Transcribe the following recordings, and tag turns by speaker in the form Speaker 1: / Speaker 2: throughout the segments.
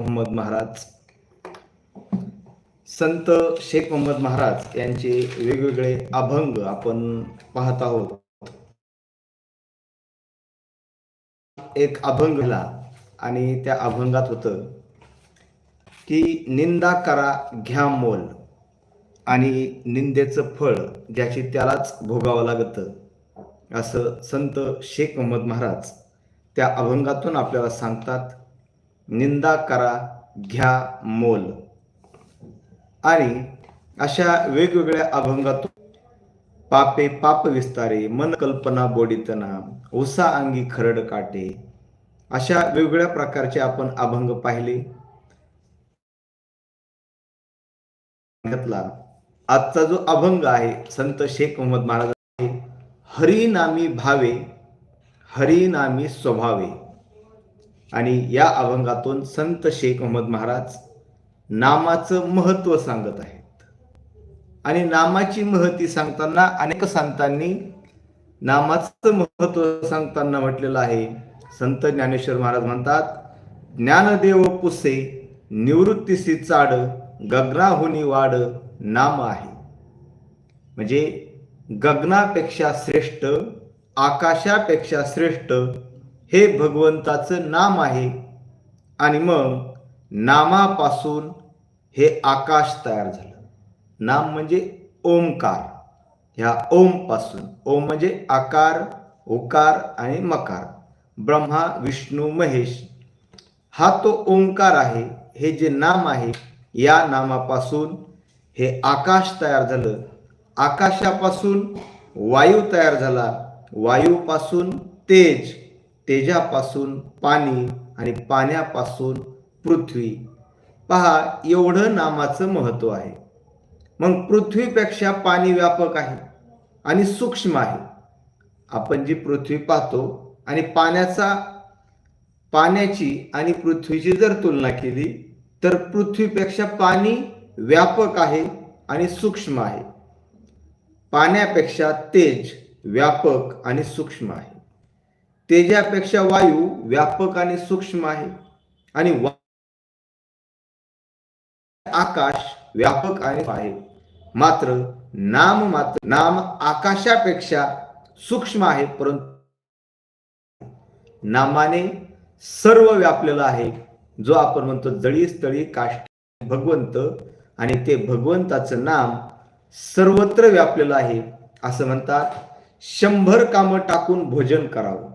Speaker 1: मोहम्मद महाराज. संत शेख मोहम्मद महाराज यांचे वेगवेगळे अभंग आपण पाहत आहोत. एक अभंग आणि त्या अभंगात होतं की निंदा करा घ्या मोल आणि निंदेचं फळ ज्याची त्यालाच भोगावं लागतं असं संत शेख मोहम्मद महाराज त्या अभंगातून आपल्याला सांगतात. निंदा करा घ्या मोल. आणि अशा वेगवेगळ्या अभंगातून पापे पाप विस्तारे मन कल्पना बोडितना उसा अंगी खरड काटे अशा वेगवेगळ्या प्रकारचे आपण अभंग पाहिले. घेतला आजचा जो अभंग आहे संत शेख मोहम्मद महाराज हरिनामी भावे हरिनामी स्वभावे. आणि या अभंगातून संत शेख मोहम्मद महाराज नामाचं महत्त्व सांगत आहेत. आणि नामाची महती सांगताना अनेक संतांनी नामाचं महत्त्व सांगताना म्हटलेलं आहे. संत ज्ञानेश्वर महाराज म्हणतात ज्ञानदेव पुसे निवृत्तीसी चाड गगनाहुनी वाड नाम आहे. म्हणजे गगनापेक्षा श्रेष्ठ आकाशापेक्षा श्रेष्ठ हे भगवंताचं नाम आहे. आणि मग नामापासून हे आकाश तयार झालं. नाम म्हणजे ओमकार ह्या ओमपासून ओम म्हणजे आकार ओकार आणि मकार. ब्रह्मा विष्णू महेश. हा तो ओंकार आहे. हे जे नाम आहे या नामापासून हे आकाश तयार झालं. आकाशापासून वायू तयार झाला. वायूपासून तेज. तेजापासून पाणी आणि पाण्यापासून पृथ्वी. पहा एवढं नामाचं महत्त्व आहे. मग पृथ्वीपेक्षा पाणी व्यापक आहे आणि सूक्ष्म आहे. आपण जी पृथ्वी पाहतो आणि पाण्याचा पाण्याची आणि पृथ्वीची जर तुलना केली तर पृथ्वीपेक्षा पाणी व्यापक आहे आणि सूक्ष्म आहे. पाण्यापेक्षा तेज व्यापक आणि सूक्ष्म आहे. तेजापेक्षा वायू व्यापक आणि सूक्ष्म आहे. आणि आकाश व्यापक आणि आहे मात्र नाम मात्र नाम आकाशापेक्षा सूक्ष्म आहे परंतु नामाने सर्व व्यापलेलं आहे जो आपण म्हणतो जळी स्थळी काष्ट भगवंत आणि ते भगवंताचं नाम सर्वत्र व्यापलेलं आहे असं म्हणतात शंभर कामं टाकून भोजन करावं.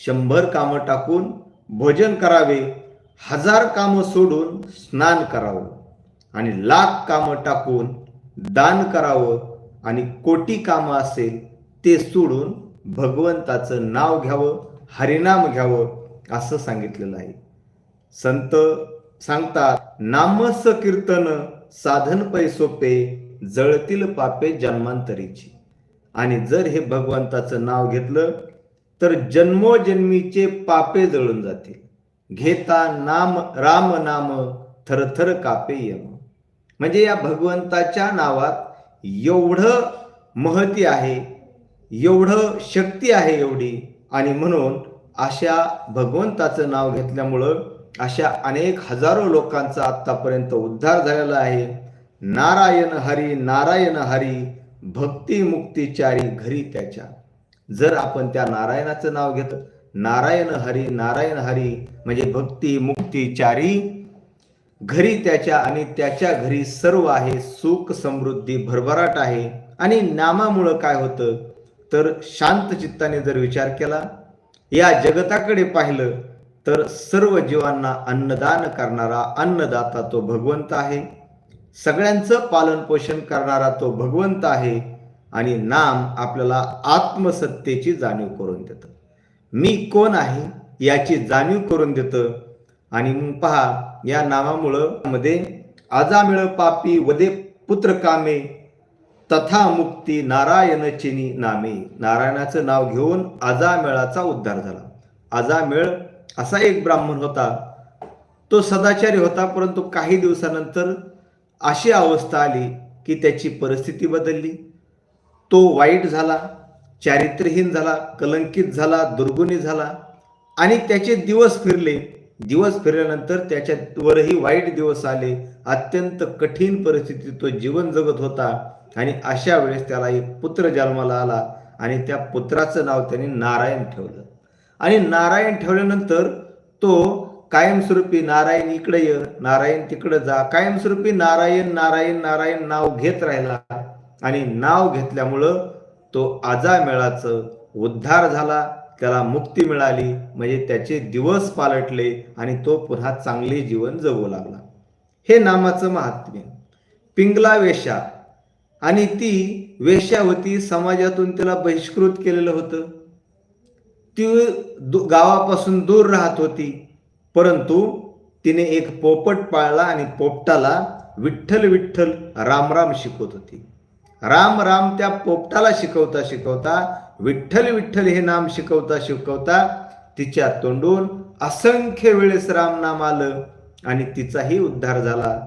Speaker 1: शंभर कामं टाकून भोजन करावे हजार कामं सोडून स्नान करावं आणि लाख कामं टाकून दान करावं आणि कोटी कामं असेल ते सोडून भगवंताचं नाव घ्यावं हरिनाम घ्यावं असं सांगितलेलं आहे. संत सांगतात नामस कीर्तन साधन पै सोपे जळतील पापे जन्मांतरीची. आणि जर हे भगवंताचं नाव घेतलं तर जन्मोजन्मीचे पापे जळून जातील. घेता नाम राम नाम थरथर कापे यम. म्हणजे या भगवंताच्या नावात एवढं महती आहे एवढं शक्ती आहे एवढी. आणि म्हणून अशा भगवंताचं नाव घेतल्यामुळं अशा अनेक हजारो लोकांचा आत्तापर्यंत उद्धार झालेला आहे. नारायण हरी नारायण हरी भक्ती मुक्तीचारी घरी त्याच्या. जर आपण त्या नारायणाचं नाव घेतलं नारायण हरी नारायण हरी म्हणजे भक्ती मुक्ती चारी घरी त्याच्या आणि त्याच्या घरी सर्व आहे सुख समृद्धी भरभराट आहे. आणि नामामुळं काय होतं? तर शांत चित्ताने जर विचार केला या जगताकडे पाहिलं तर सर्व जीवांना अन्नदान करणारा अन्नदाता तो भगवंत आहे. सगळ्यांचं पालन पोषण करणारा तो भगवंत आहे. आणि नाम आपल्याला आत्मसत्तेची जाणीव करून देतं. मी कोण आहे याची जाणीव करून देतं. आणि मग पहा या नामामुळं मध्ये आजामिळ पापी वदे पुत्र कामे तथा मुक्ती नारायण चिनी नामे. नारायणाचं नाव घेऊन आजामेळाचा उद्धार झाला. आजामेळ असा एक ब्राह्मण होता. तो सदाचारी होता परंतु काही दिवसानंतर अशी अवस्था आली की त्याची परिस्थिती बदलली. तो वाईट झाला चारित्र्यहीन झाला कलंकित झाला दुर्गुणी झाला. आणि त्याचे दिवस फिरले. दिवस फिरल्यानंतर त्याच्यावरही वाईट दिवस आले. अत्यंत कठीण परिस्थितीत तो जीवन जगत होता. आणि अशा वेळेस त्याला एक पुत्र जन्माला आला आणि त्या पुत्राचं नाव त्याने नारायण ठेवलं. आणि नारायण ठेवल्यानंतर तो कायमस्वरूपी नारायण इकडे ये नारायण तिकडे जा. कायमस्वरूपी नारायण नारायण नारायण नाव घेत राहिला. आणि नाव घेतल्यामुळं तो आजामेळाचं उद्धार झाला त्याला मुक्ती मिळाली म्हणजे त्याचे दिवस पालटले आणि तो पुन्हा चांगले जीवन जगू लागला. हे नामाचं महात्म्य. पिंगला वेशा आणि ती वेश्यावती समाजातून तिला बहिष्कृत केलेलं होतं. ती दु- गावापासून दूर राहत होती. परंतु तिने एक पोपट पाळला आणि पोपटाला विठ्ठल विठ्ठल रामराम शिकवत होती. राम राम त्या पोपटाला शिकवता शिकवता विठ्ठल विठ्ठल हे नाम शिकवता शिकवता तिच्या तोंडून असंख्य वेळेस राम नाम आलं आणि तिचाही उद्धार झाला.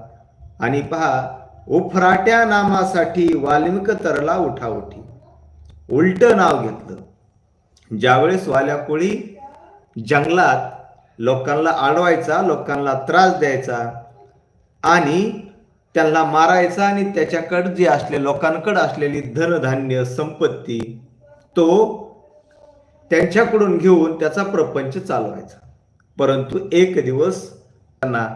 Speaker 1: आणि पहा उफराट्या नामासाठी वाल्मिक तरला उठाउठी. उलट नाव घेतलं. ज्यावेळेस वाल्या कोळी जंगलात लोकांना अडवायचा लोकांना त्रास द्यायचा आणि त्यांना मारायचा आणि त्याच्याकडे जे असले लोकांकडे असलेली धनधान्य संपत्ती तो त्यांच्याकडून घेऊन त्याचा प्रपंच चालवायचा. परंतु एक दिवस त्यांना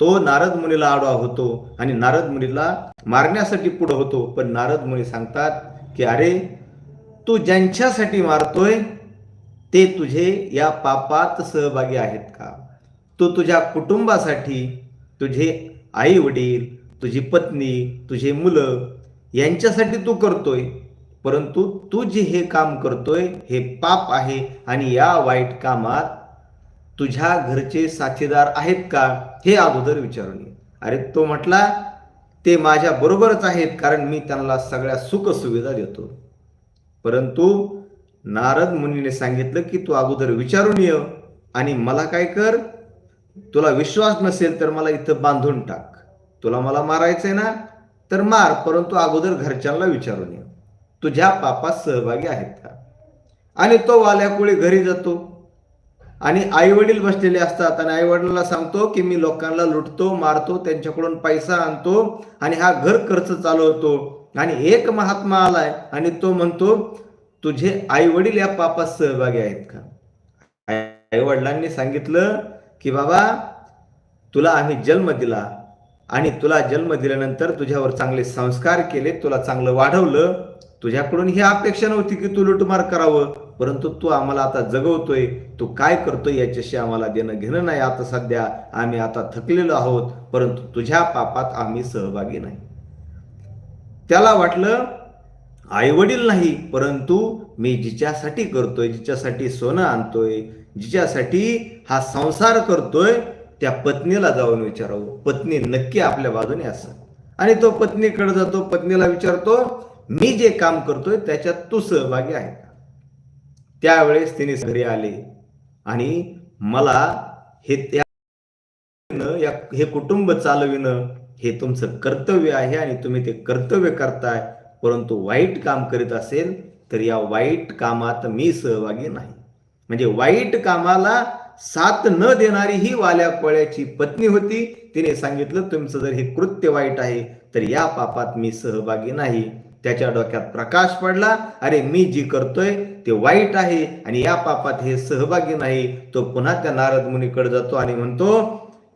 Speaker 1: तो नारद मुनीला आडवा होतो आणि नारद मुनीला मारण्यासाठी पुढे होतो. पण नारद मुनी सांगतात की अरे तू ज्यांच्यासाठी मारतोय ते तुझे या पापात सहभागी आहेत का? तू तुझ्या कुटुंबासाठी तुझे आई वडील तुझी पत्नी तुझे मुलं यांच्यासाठी तू करतोय. परंतु तू जे हे काम करतोय हे पाप आहे आणि या वाईट कामात तुझ्या घरचे साथीदार आहेत का हे अगोदर विचारून ये. अरे तो म्हटला ते माझ्या बरोबरच आहेत कारण मी त्यांना सगळ्या सुख सुविधा देतो. परंतु नारद मुनीने सांगितलं की तू अगोदर विचारून ये आणि मला काय कर तुला विश्वास नसेल तर मला इथं बांधून टाक. तुला मला मारायचंय ना तर मार परंतु अगोदर घरच्यांना विचारून ये. तुझ्या पापात सहभागी आहेत का? आणि तो वाल्याकुळे घरी जातो. आणि आई वडील बसलेले असतात आणि आई वडिलांना सांगतो की मी लोकांना लुटतो मारतो त्यांच्याकडून पैसा आणतो आणि हा घर खर्च चालवतो. आणि एक महात्मा आलाय आणि तो म्हणतो तुझे आई वडील या पापात सहभागी आहेत का? आई वडिलांनी सांगितलं की बाबा तुला आम्ही जन्म दिला आणि तुला जन्म दिल्यानंतर तुझ्यावर चांगले संस्कार केले तुला चांगलं वाढवलं तुझ्याकडून ही अपेक्षा नव्हती की तू लुटमार करावं परंतु तू आम्हाला आता जगवतोय तू काय करतोय याच्याशी आम्हाला देणं घेणं नाही आता सध्या आम्ही आता थकलेलो आहोत परंतु तुझ्या पापात आम्ही सहभागी नाही. त्याला वाटलं आई वडील नाही परंतु मी जिच्यासाठी करतोय जिच्यासाठी सोनं आणतोय जिच्यासाठी हा संसार करतोय त्या पत्नीला जाऊन विचारावं. पत्नी नक्की आपल्या बाजूने असं आणि तो पत्नीकडे जातो पत्नीला विचारतो मी जे काम करतोय त्याच्यात तू सहभागी आहे का? त्यावेळेस तिने घरी आले आणि मला हे त्या या हे कुटुंब चालविणं हे तुमचं कर्तव्य आहे आणि तुम्ही ते कर्तव्य करताय. परंतु वाईट काम करीत असेल तर या वाईट कामात मी सहभागी नाही. म्हणजे वाईट कामाला साथ न देणारी ही वाल्या कोळ्याची पत्नी होती. तिने सांगितलं तुमचं जर हे कृत्य वाईट आहे तर या पापात मी सहभागी नाही. त्याच्या डोक्यात प्रकाश पडला. अरे मी जी करतोय ते वाईट आहे आणि या पापात हे सहभागी नाही. तो पुन्हा त्या नारद मुनीकडे जातो आणि म्हणतो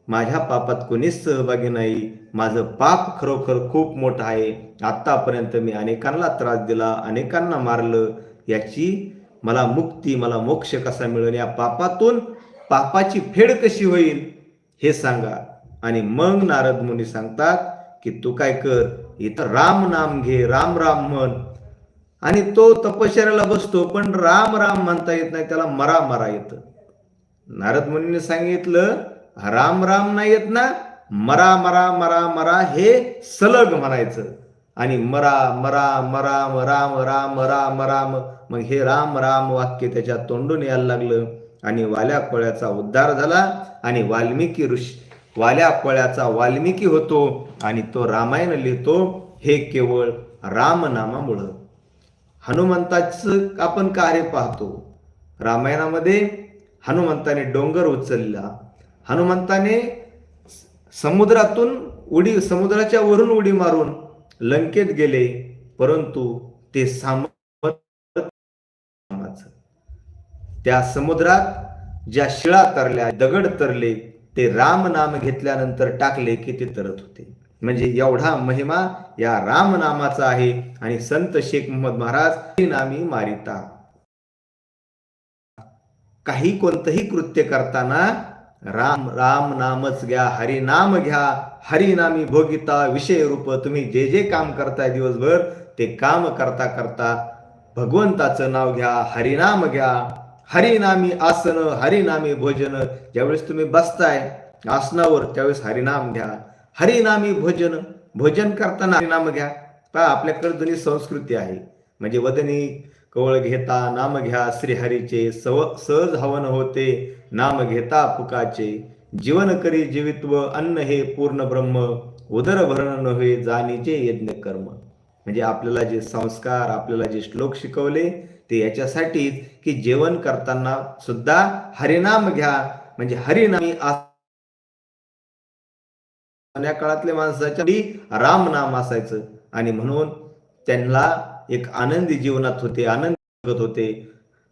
Speaker 1: माझ्या पापात कोणीच सहभागी नाही. माझं पाप खरोखर खूप मोठं आहे. आत्तापर्यंत मी अनेकांना त्रास दिला अनेकांना मारलं. याची मला मुक्ती मला मोक्ष कसा मिळेल या पापातून पापाची फेड कशी होईल हे सांगा आणि मग नारद मुनी सांगतात की तू काय कर इथं राम नाम घे राम राम म्हण आणि तो तपश्चर्याला बसतो पण राम राम म्हणता येत नाही त्याला मरा मरा येतं नारद मुनीने सांगितलं राम राम नाही येत ना मरा मरा मरा मरा हे सलग म्हणायचं आणि मरा मरा मराम राम राम राम राम मग हे राम राम वाक्य त्याच्या तोंडून यायला लागलं आणि वाल्या कोळ्याचा उद्धार झाला आणि वाल्मिकी ऋषी वाल्या कोळ्याचा वाल्मिकी होतो आणि तो रामायण लिहितो. हे केवळ रामनामामुळं. हनुमंताचं आपण कार्य पाहतो. रामायणामध्ये हनुमंताने डोंगर उचलला. हनुमंताने समुद्रातून उडी समुद्राच्या वरून उडी मारून लंकेत गेले परंतु ते साम त्या समुद्रात ज्या शिळा तरल्या दगड तरले ते राम नाम घेतल्यानंतर टाकले की ते तरत होते. म्हणजे एवढा महिमा या राम नामाचा आहे आणि संत शेख मोहम्मद महाराज नामी मारिता. काही कोणतंही कृत्य करताना राम राम नामच घ्या हरिनाम घ्या हरिनामी भोगिता विषय रूप तुम्ही जे जे काम करताय दिवसभर ते काम करता करता भगवंताचं नाव घ्या हरिनाम घ्या हरिनामी आसन हरिनामी भोजन. ज्यावेळेस तुम्ही बसताय आसनावर त्यावेळेस हरिनाम घ्या. हरिनामी भोजन भोजन करताना हरिनाम घ्या. पहा आपल्याकडे जुनी संस्कृती आहे. म्हणजे वदनी कवळ घेता नाम घ्या श्रीहरीचे सव सहज हवन होते नाम घेता फुकाचे. जीवन करी जीवित्व अन्न हे पूर्ण ब्रह्म. उदर भरण नव्हे जाणीचे यज्ञ कर्म. म्हणजे आपल्याला जे संस्कार आपल्याला जे श्लोक शिकवले ते याच्यासाठीच की जेवण करताना सुद्धा हरिनाम घ्या. म्हणजे हरिनामी जुन्या काळातल्या माणसाच्या राम नाम असायचं. आणि म्हणून त्यांना एक आनंदी जीवनात होते आनंद होते.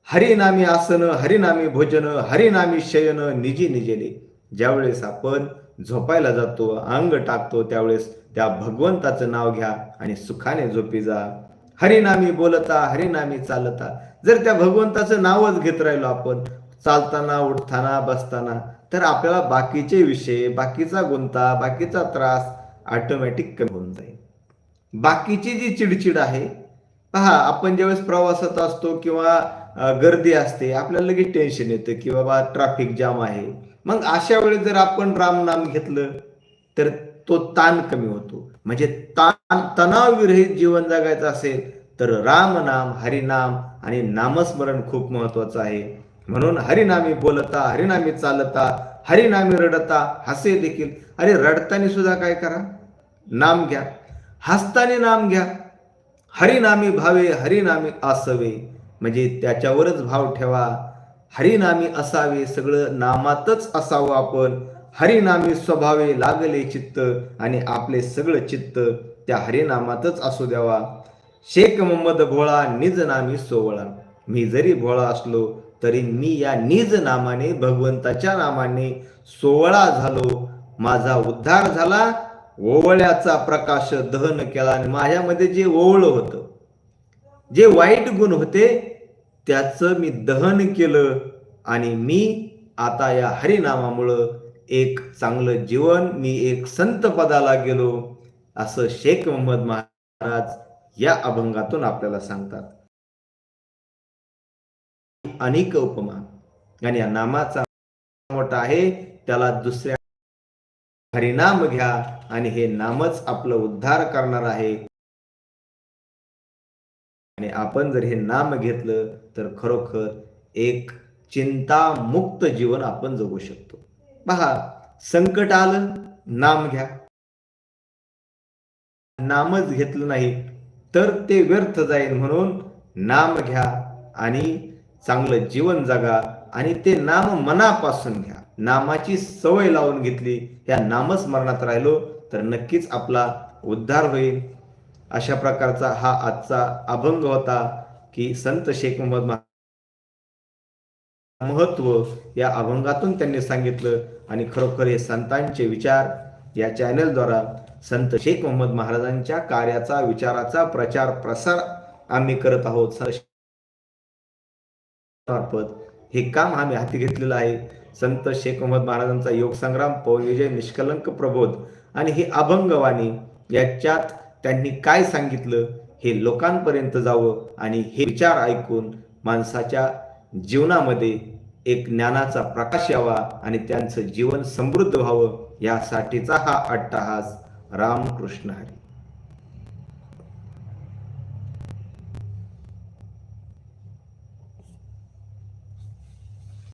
Speaker 1: हरिनामी आसन हरिनामी भोजन हरिनामी शयन निजी निजेले ज्यावेळेस आपण झोपायला जातो अंग टाकतो त्यावेळेस त्या भगवंताचं नाव घ्या आणि सुखाने झोपी जा. हरिनामी बोलता हरिनामी चालता. जर त्या भगवंताचं नावच घेत राहिलो आपण चालताना उठताना बसताना तर आपल्याला बाकीचे विषय बाकीचा गुंता बाकीचा त्रास ऑटोमॅटिक कमी होऊन जाईल. बाकीची जी चिडचिड आहे पहा आपण ज्यावेळेस प्रवासात असतो किंवा गर्दी असते आपल्याला लगेच टेन्शन येतं की बाबा ट्रॅफिक जाम आहे. मग अशा वेळेस जर आपण रामनाम घेतलं तर तो ताण कमी होतो. म्हणजे ताण तणावविरहित जीवन जगायचं असेल तर रामनाम हरिनाम आणि नामस्मरण खूप महत्वाचं आहे. म्हणून हरिनामी बोलता हरिनामी चालता हरिनामी रडता हसे देखील. अरे रडताना सुद्धा काय करा? नाम घ्या. हसताने नाम घ्या. हरिनामी भावे हरिनामी असावे. म्हणजे त्याच्यावरच भाव ठेवा. हरिनामी असावे सगळं नामातच असावं आपण. हरिनामी स्वभावे लागले चित्त आणि आपले सगळं चित्त त्या हरिनामातच असू द्यावा. शेख मोहम्मद भोळा निज नामी सोवळा. मी जरी भोळा असलो तरी मी या निज नामाने भगवंताच्या नामाने सोवळा झालो. माझा उद्धार झाला ओवळ्याचा प्रकाश दहन केला आणि माझ्यामध्ये जे ओवळ होतं जे वाईट गुण होते त्याचं मी दहन केलं आणि मी आता या हरिनामामुळं एक चांगलं जीवन मी एक संत पदाला गेलो असं शेख मोहम्मद महाराज या अभंगातून आपल्याला सांगतात. अनेक उपमा. आणि या नामाचा मोठा आहे त्याला दुसऱ्या हरिनाम घ्या आणि हे नामच आपलं उद्धार करणार आहे. आणि आपण जर हे नाम घेतलं तर खरोखर एक चिंतामुक्त जीवन आपण जगू शकतो. पहा संकट आलं नाम घ्या. नामच घेतलं नाही तर ते व्यर्थ जाईल म्हणून नाम घ्या आणि चांगलं जीवन जगा आणि ते नाम मनापासून घ्या. नामाची सवय लावून घेतली या नामस्मरणात राहिलो तर नक्कीच आपला उद्धार होईल. अशा प्रकारचा हा आजचा अभंग होता की संत शेख मोहम्मद महत्त्व या अभंगातून त्यांनी सांगितलं आणि खरोखर हे संतांचे विचार या चॅनलद्वारा संत शेख मोहम्मद महाराजांच्या कार्याचा विचाराचा प्रचार प्रसार आम्ही करत आहोत. मार्फत हे काम आम्ही हाती घेतलेलं आहे. संत शेख मोहम्मद महाराजांचा योग संग्राम विजय निष्कलंक प्रबोध आणि ही अभंगवाणी याच्यात त्यांनी काय सांगितलं हे लोकांपर्यंत जावं आणि हे विचार ऐकून माणसाच्या जीवनामध्ये एक ज्ञानाचा प्रकाश यावा आणि त्यांचं जीवन समृद्ध व्हावं यासाठीचा हा अट्टहास रामकृष्ण हरी.